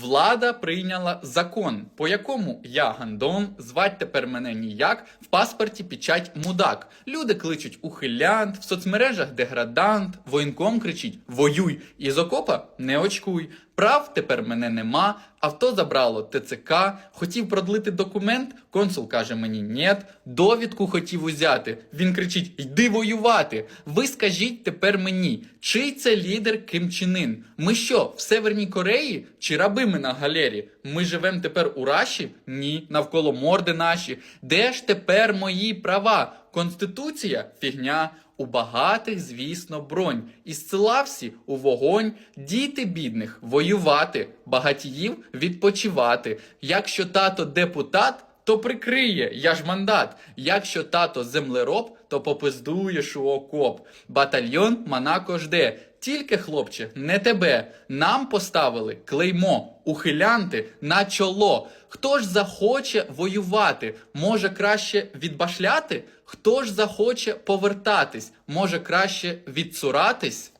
Влада прийняла закон, по якому я гандон, звать тепер мене ніяк, в паспорті печать мудак. Люди кличуть ухилянт, в соцмережах деградант, воєнком кричить воюй, із окопа не очкуй. Прав тепер мене нема, авто забрало ТЦК, хотів продлити документ, консул каже мені нєт, довідку хотів узяти. Він кричить: Йди воювати. Ви скажіть тепер мені, чий це лідер Ким Чен Ми що, в Северній Кореї? Чи раби ми на галері? Ми живемо тепер у Раші? Ні, навколо морди наші. Де ж тепер мої права? Конституція фігня. У багатих, звісно, бронь. І села всі у вогонь, діти бідних воювати, багатіїв відпочивати. Якщо тато депутат, то прикриє, я ж мандат. Якщо тато землероб, то попиздуєш у окоп. Батальйон Монако жде. Тільки, хлопче, не тебе. Нам поставили клеймо, ухилянти на чоло. Хто ж захоче воювати? Може краще відбашляти? Хто ж захоче повертатись? Може краще відцуратись?